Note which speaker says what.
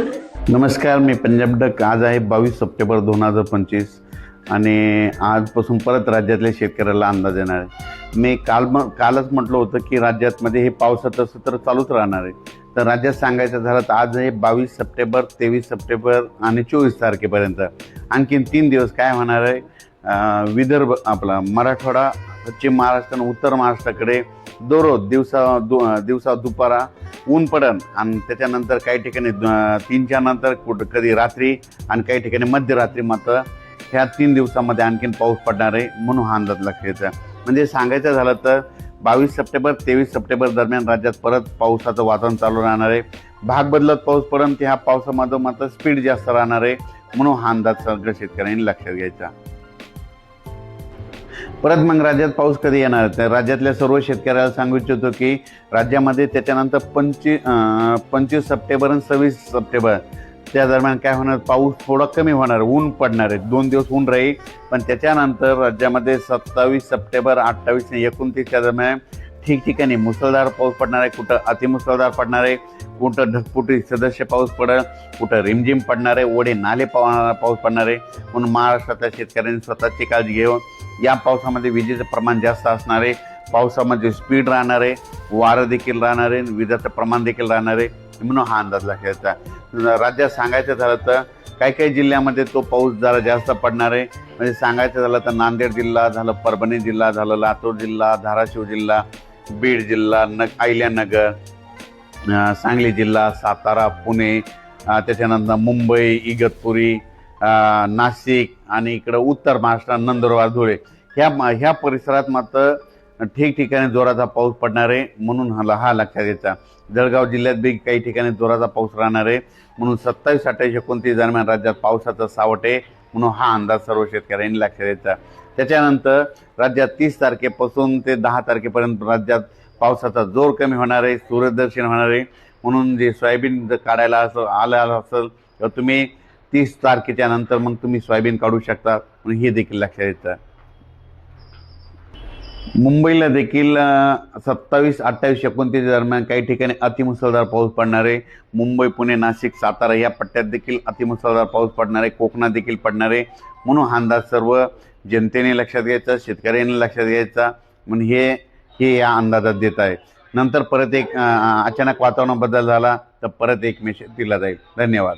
Speaker 1: नमस्कार मी पंजाब डक. आज आहे बावीस सप्टेंबर दोन हजार पंचवीस आणि आजपासून परत राज्यातल्या शेतकऱ्याला अंदाज येणार आहे. मी काल म कालच म्हटलं होतं की राज्यातमध्ये हे पावसाचं सत्र चालूच राहणार आहे. तर राज्यात सांगायचं झालं तर आज हे बावीस सप्टेंबर तेवीस सप्टेंबर आणि चोवीस तारखेपर्यंत. आणखीन तीन दिवस काय होणार आहे? विदर्भ आपला मराठवाडा पश्चिम महाराष्ट्र आणि उत्तर महाराष्ट्राकडे दररोज दिवसा दु दिवसा दुपारा ऊन पडन आणि त्याच्यानंतर काही ठिकाणी तीनच्या नंतर कुठं कधी रात्री आणि काही ठिकाणी मध्यरात्री मात्र ह्या तीन दिवसामध्ये आणखीन पाऊस पडणार आहे म्हणून हा अंदाज लक्ष यायचा म्हणजे सांगायचं झालं तर बावीस सप्टेंबर तेवीस सप्टेंबर दरम्यान राज्यात परत पावसाचं वातावरण चालू राहणार आहे. भाग बदलत पाऊस पडन की ह्या पावसामध्ये मात्र स्पीड जास्त राहणार आहे म्हणून हा अंदाज सगळ्या शेतकऱ्यांनी लक्षात घ्यायचा. परत मग राज्यात पाऊस कधी येणार? तर राज्यातल्या सर्व शेतकऱ्याला सांगू इच्छितो की राज्यामध्ये त्याच्यानंतर पंचवी पंचवीस सप्टेंबर आणि सव्वीस सप्टेंबर. त्या दरम्यान काय होणार? पाऊस थोडा कमी होणार ऊन पडणार आहे. दोन दिवस ऊन राहील पण त्याच्यानंतर राज्यामध्ये सत्तावीस सप्टेंबर अठ्ठावीस आणि एकोणतीसच्या दरम्यान ठिकठिकाणी मुसळधार पाऊस पडणार आहे. कुठं अतिमुसळधार पडणार आहे कुठं ढगफुटी सदस्य पाऊस पडेल कुठं रिमझिम पडणार आहे ओढे नाले पाऊस पडणार आहे. म्हणून महाराष्ट्रातल्या शेतकऱ्यांनी स्वतःची काळजी घेऊन या पावसामध्ये विजेचं प्रमाण जास्त असणार आहे. पावसामध्ये स्पीड राहणार आहे. वारं देखील राहणार आहे. विजेचं प्रमाण देखील राहणार आहे. म्हणून हा अंदाज लक्षायचा राज्यात सांगायचं झालं तर काही काही जिल्ह्यामध्ये तो पाऊस जरा जास्त पडणार आहे. म्हणजे सांगायचं झालं तर नांदेड जिल्हा झालं परभणी जिल्हा झालं लातूर जिल्हा धाराशिव जिल्हा बीड जिल्हा न अहिल्यानगर सांगली जिल्हा सातारा पुणे त्याच्यानंतर मुंबई इगतपुरी नाशिक आणि इकडं उत्तर महाराष्ट्र नंदुरबार धुळे ह्या ह्या परिसरात मात्र ठिकठिकाणी जोराचा पाऊस पडणार आहे म्हणून हा हा लक्षात घ्यायचा. जळगाव जिल्ह्यात बी काही ठिकाणी जोराचा पाऊस राहणार आहे म्हणून सत्तावीस अठ्ठावीस एकोणतीस दरम्यान राज्यात पावसाचं सावट आहे म्हणून हा अंदाज सर्व शेतकऱ्यांनी लक्षात घ्यायचा. त्याच्यानंतर राज्यात तीस तारखेपासून ते दहा तारखेपर्यंत राज्यात पावसाचा जोर कमी होणार आहे सूर्यदर्शन होणार आहे म्हणून जे सोयाबीन जर काढायला असं आलं आलं असेल तर तुम्ही तीस तारखेच्या नंतर मग तुम्ही सोयाबीन काढू शकता. म्हणून हे देखील लक्षात येतं. मुंबईला देखील सत्तावीस अठ्ठावीस एकोणतीस दरम्यान काही ठिकाणी अतिमुसळधार पाऊस पडणार आहे. मुंबई पुणे नाशिक सातारा या पट्ट्यात देखील अतिमुसळधार पाऊस पडणार आहे. कोकणात देखील पडणार आहे. म्हणून हा अंदाज सर्व जनतेने लक्षात घ्यायचा शेतकऱ्यांनी लक्षात घ्यायचा. म्हणून हे हे या अंदाजात देत आहे. नंतर परत एक अचानक वातावरण बदल झाला तर परत एक मेसेज दिला जाईल. धन्यवाद.